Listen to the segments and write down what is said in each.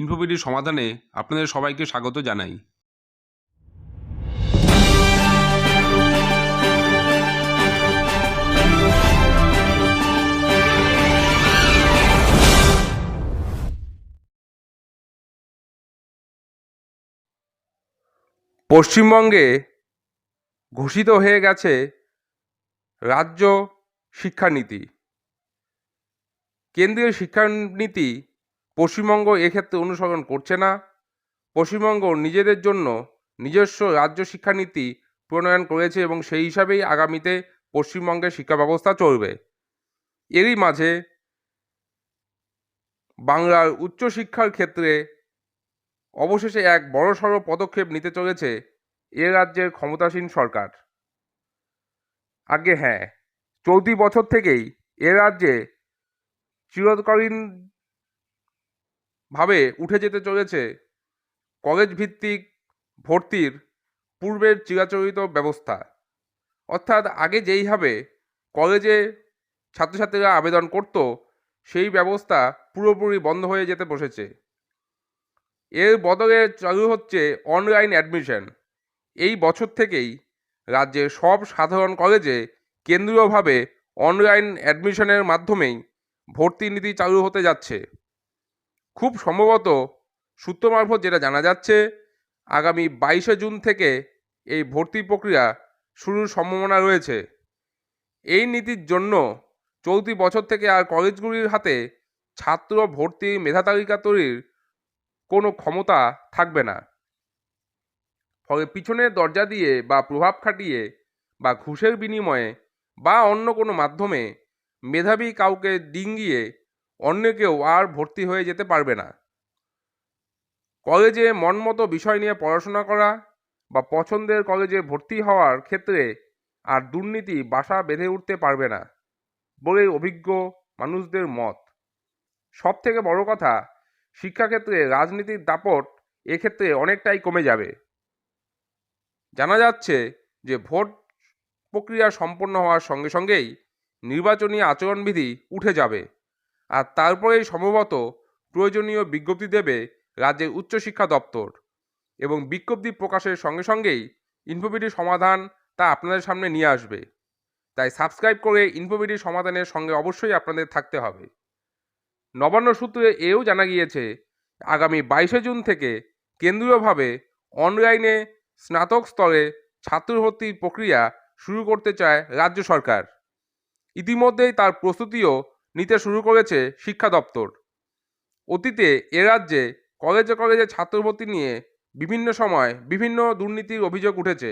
ইনফোপিডির সমাধানে আপনাদের সবাইকে স্বাগত জানাই। পশ্চিমবঙ্গে ঘোষিত হয়ে গেছে রাজ্য শিক্ষানীতি। কেন্দ্রীয় শিক্ষানীতি পশ্চিমবঙ্গ এক্ষেত্রে অনুসরণ করছে না। পশ্চিমবঙ্গ নিজেদের জন্য নিজস্ব রাজ্য শিক্ষানীতি প্রণয়ন করেছে এবং সেই হিসাবেই আগামীতে পশ্চিমবঙ্গের শিক্ষা ব্যবস্থা চলবে। এরই মাঝে বাংলার উচ্চশিক্ষার ক্ষেত্রে অবশেষে এক বড়সড় পদক্ষেপ নিতে চলেছে এ রাজ্যের ক্ষমতাসীন সরকার। আগে হ্যাঁ চলতি বছর থেকেই এ রাজ্যে চিরকালীন ভাবে উঠে যেতে চলেছে কলেজ ভিত্তিক ভর্তির পূর্বের চিরাচরিত ব্যবস্থা। অর্থাৎ আগে যেইভাবে কলেজে ছাত্রছাত্রীরা আবেদন করত, সেই ব্যবস্থা পুরোপুরি বন্ধ হয়ে যেতে বসেছে। এর বদলে চালু হচ্ছে অনলাইন অ্যাডমিশন। এই বছর থেকেই রাজ্যের সব সাধারণ কলেজে কেন্দ্রীয়ভাবে অনলাইন অ্যাডমিশনের মাধ্যমেই ভর্তি নীতি চালু হতে যাচ্ছে। খুব সম্ভবত সূত্র মারফত যেটা জানা যাচ্ছে, আগামী বাইশে জুন থেকে এই ভর্তি প্রক্রিয়া শুরুর সম্ভাবনা রয়েছে। এই নীতির জন্য চলতি বছর থেকে আর কলেজগুলির হাতে ছাত্র ভর্তি মেধা তালিকা তৈরির কোনো ক্ষমতা থাকবে না। ফলে পিছনের দরজা দিয়ে বা প্রভাব খাটিয়ে বা ঘুষের বিনিময়ে বা অন্য কোনো মাধ্যমে মেধাবী কাউকে ডিঙ্গিয়ে অন্য কেউ আর ভর্তি হয়ে যেতে পারবে না। কলেজে মনমতো বিষয় নিয়ে পড়াশোনা করা বা পছন্দের কলেজে ভর্তি হওয়ার ক্ষেত্রে আর দুর্নীতি বাসা বেঁধে উঠতে পারবে না বলেই অভিজ্ঞ মানুষদের মত। সব থেকে বড় কথা, শিক্ষাক্ষেত্রে রাজনীতির দাপট এক্ষেত্রে অনেকটাই কমে যাবে। জানা যাচ্ছে যে ভোট প্রক্রিয়া সম্পন্ন হওয়ার সঙ্গে সঙ্গেই নির্বাচনী আচরণবিধি উঠে যাবে। আর তারপরেই সম্ভবত প্রয়োজনীয় বিজ্ঞপ্তি দেবে রাজ্যের উচ্চশিক্ষা দপ্তর এবং বিজ্ঞপ্তি প্রকাশের সঙ্গে সঙ্গেই ইনফোবিটির সমাধান তা আপনাদের সামনে নিয়ে আসবে। তাই সাবস্ক্রাইব করে ইনফোবিটির সমাধানের সঙ্গে অবশ্যই আপনাদের থাকতে হবে। নবান্ন সূত্রে এও জানা গিয়েছে, আগামী বাইশে জুন থেকে কেন্দ্রীয়ভাবে অনলাইনে স্নাতক স্তরে ছাত্র ভর্তির প্রক্রিয়া শুরু করতে চায় রাজ্য সরকার। ইতিমধ্যেই তার প্রস্তুতিও নিতে শুরু করেছে শিক্ষা দপ্তর। অতীতে এ রাজ্যে কলেজে কলেজে ছাত্র ভর্তি নিয়ে বিভিন্ন সময় বিভিন্ন দুর্নীতির অভিযোগ উঠেছে।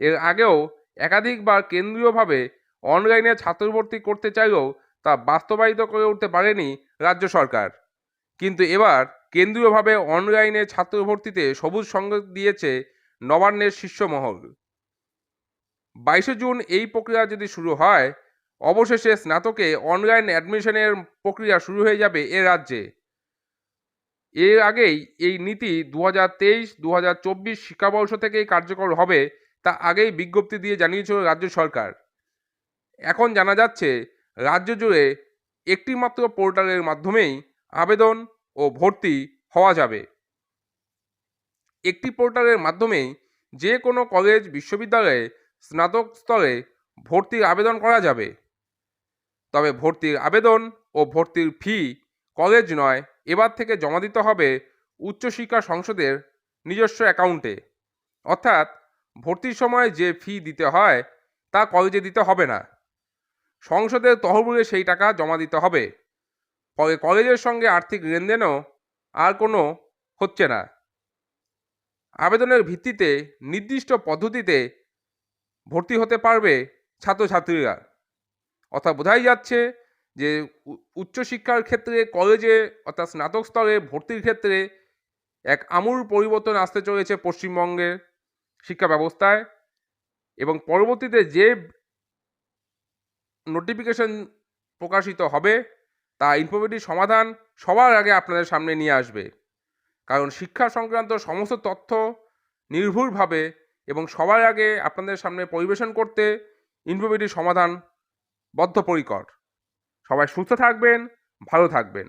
এর আগেও একাধিকবার কেন্দ্রীয়ভাবে অনলাইনে ছাত্র ভর্তি করতে চাইলেও তা বাস্তবায়িত করে উঠতে পারেনি রাজ্য সরকার। কিন্তু এবার কেন্দ্রীয়ভাবে অনলাইনে ছাত্র ভর্তিতে সবুজ সংযোগ দিয়েছে নবান্নের শীর্ষ মহল। বাইশে জুন এই প্রক্রিয়া যদি শুরু হয় অবশেষে স্নাতকে অনলাইন অ্যাডমিশনের প্রক্রিয়া শুরু হয়ে যাবে এ রাজ্যে। এর আগেই এই নীতি দু হাজার তেইশ দু হাজার চব্বিশ শিক্ষাবর্ষ থেকেই কার্যকর হবে তা আগেই বিজ্ঞপ্তি দিয়ে জানিয়েছিল রাজ্য সরকার। এখন জানা যাচ্ছে, রাজ্য জুড়ে একটি মাত্র পোর্টালের মাধ্যমেই আবেদন ও ভর্তি হওয়া যাবে। একটি পোর্টালের মাধ্যমেই যে কোনো কলেজ, বিশ্ববিদ্যালয়ে স্নাতক স্তরে ভর্তির আবেদন করা যাবে। তবে ভর্তির আবেদন ও ভর্তির ফি কলেজ নয়, এবার থেকে জমা দিতে হবে উচ্চশিক্ষা সংসদের নিজস্ব অ্যাকাউন্টে। অর্থাৎ ভর্তির সময় যে ফি দিতে হয় তা কলেজে দিতে হবে না। সংসদের তহবিলে সেই টাকা জমা দিতে হবে। ফলে কলেজের সঙ্গে আর্থিক লেনদেনও আর কোনো হচ্ছে না। আবেদনের ভিত্তিতে নির্দিষ্ট পদ্ধতিতে ভর্তি হতে পারবে ছাত্রছাত্রীরা। অর্থাৎ বোঝাই যাচ্ছে যে উচ্চশিক্ষার ক্ষেত্রে, কলেজে অর্থাৎ স্নাতক স্তরে ভর্তির ক্ষেত্রে এক আমূল পরিবর্তন আসতে চলেছে পশ্চিমবঙ্গের শিক্ষা ব্যবস্থায় এবং পরবর্তীতে যে নোটিফিকেশন প্রকাশিত হবে, তা ইনফরমেটিভ সমাধান সবার আগে আপনাদের সামনে নিয়ে আসবে। কারণ শিক্ষা সংক্রান্ত সমস্ত তথ্য নির্ভুলভাবে এবং সবার আগে আপনাদের সামনে পরিবেশন করতে ইনফরমেটিভ সমাধান বদ্ধপরিকর। সবাই সুস্থ থাকবেন ভালো থাকবেন।